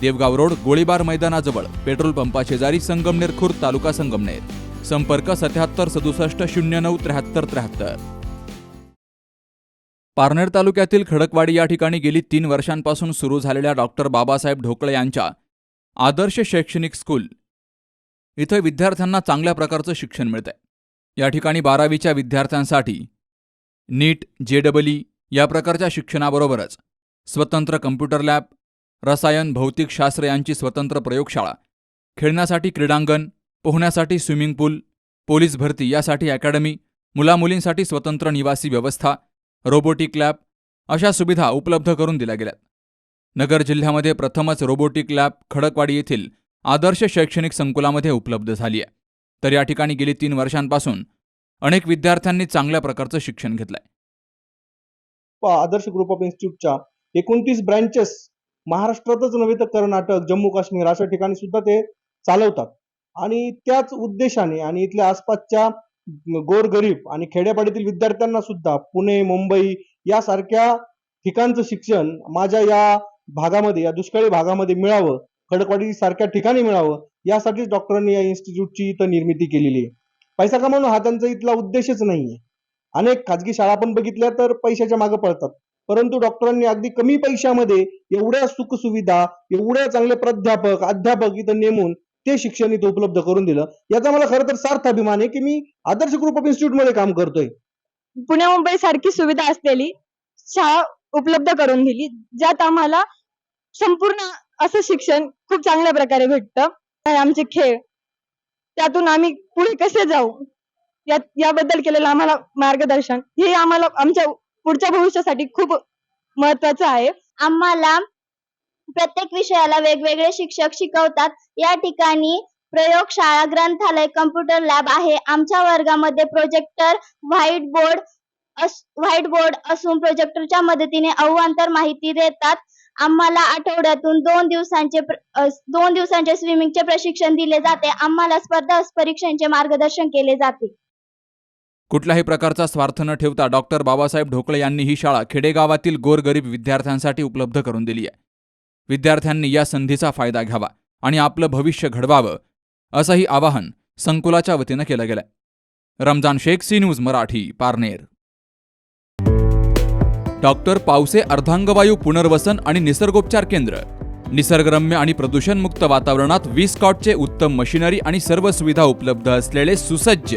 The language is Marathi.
देवगाव रोड गोळीबार मैदानाजवळ पेट्रोल पंपा शेजारी संगमनेर खुर्द तालुका संगमनेर. संपर्क सत्याहत्तर सदुसष्ट शून्य नऊ त्र्याहत्तर त्र्याहत्तर. पारनेर तालुक्यातील खडकवाडी या ठिकाणी गेली तीन वर्षांपासून सुरू झालेल्या डॉक्टर बाबासाहेब ढोकळे यांच्या आदर्श शैक्षणिक स्कूल. इथं विद्यार्थ्यांना चांगल्या प्रकारचं शिक्षण मिळतंय. या ठिकाणी बारावीच्या विद्यार्थ्यांसाठी नीट जेडबलई या प्रकारच्या शिक्षणाबरोबरच स्वतंत्र कम्प्युटर लॅब रसायन भौतिक शास्त्र यांची स्वतंत्र प्रयोगशाळा. खेळण्यासाठी क्रीडांगण पोहण्यासाठी स्विमिंग पूल पोलीस भरती यासाठी अकॅडमी मुलामुलींसाठी स्वतंत्र निवासी व्यवस्था रोबोटिक लॅब अशा सुविधा उपलब्ध करून दिल्या गेल्यात नगर जिल्ह्यामध्ये प्रथमच रोबोटिक लॅब खडकवाडी येथील आदर्श शैक्षणिक संकुलामध्ये उपलब्ध झाली आहे. तर या ठिकाणी गेली तीन वर्षांपासून अनेक विद्यार्थ्यांनी चांगल्या प्रकारचं शिक्षण घेतलंय. प- आदर्श ग्रुप ऑफ इन्स्टिट्यूटच्या एकोणतीस ब्रँचेस महाराष्ट्रातच नव्हे तर कर्नाटक जम्मू काश्मीर अशा ठिकाणी सुद्धा ते चालवतात. आणि त्याच उद्देशाने आणि इथल्या आसपासच्या गोरगरीब आणि खेड्यापाड्यातील विद्यार्थ्यांना सुद्धा पुणे मुंबई यासारख्या ठिकाणचं शिक्षण माझ्या या भागामध्ये या दुष्काळी भागामध्ये मिळावं खडकवाडी सारख्या ठिकाणी मिळावं यासाठीच डॉक्टरांनी या इन्स्टिट्यूटची इथं निर्मिती केलेली आहे. पैसा कमावणं हा त्यांचा इथला उद्देशच नाहीये. अनेक खाजगी शाळा पण बघितल्या तर पैशाच्या मागे पळतात. परंतु डॉक्टरांनी अगदी कमी पैशामध्ये एवढ्या सुखसुविधा एवढ्या चांगले प्राध्यापक अध्यापक इथं नेमून ते शिक्षण इथं उपलब्ध करून दिलं. याचा मला खरं तर सार्थ अभिमान आहे की मी आदर्श ग्रुप ऑफ इन्स्टिट्यूटमध्ये काम करतोय. पुणे मुंबई सारखी सुविधा असलेली शाळा उपलब्ध करून दिली ज्यात आम्हाला संपूर्ण असं शिक्षण खूप चांगल्या प्रकारे भेटतं. आमचे खेळ त्यातून आम्ही पुढे कसे जाऊ याबद्दल केलेलं आम्हाला मार्गदर्शन हे आम्हाला आमच्या पुढच्या भविष्यासाठी खूप महत्वाचं आहे. आम्हाला प्रत्येक विषयाला वेगवेगळे शिक्षक शिकवतात. या ठिकाणी प्रयोगशाळा ग्रंथालय कम्प्युटर लॅब आहे. आमच्या वर्गामध्ये projector white board white board असून प्रोजेक्टरच्या मदतीने अवांतर माहिती देतात. आम्हाला आठवड्यातून दोन दिवसांचे दोन दिवसांचे स्विमिंगचे प्रशिक्षण दिले जाते. आम्हाला स्पर्धा परीक्षांचे मार्गदर्शन केले जाते. कुठल्याही प्रकारचा स्वार्थ न ठेवता डॉक्टर बाबासाहेब ढोकळे यांनी ही शाळा खेडेगावातील गोरगरीब विद्यार्थ्यांसाठी उपलब्ध करून दिली आहे. विद्यार्थ्यांनी या संधीचा फायदा घ्यावा आणि आपलं भविष्य घडवावं असंही आवाहन संकुलाच्या वतीनं केलं गेलंय. Ramzan Shaikh C news Marathi Parner. Doctor Pawase अर्धांगवायू पुनर्वसन आणि निसर्गोपचार केंद्र. निसर्गरम्य आणि प्रदूषणमुक्त वातावरणात वीस कॉटचे उत्तम मशिनरी आणि सर्व सुविधा उपलब्ध असलेले सुसज्ज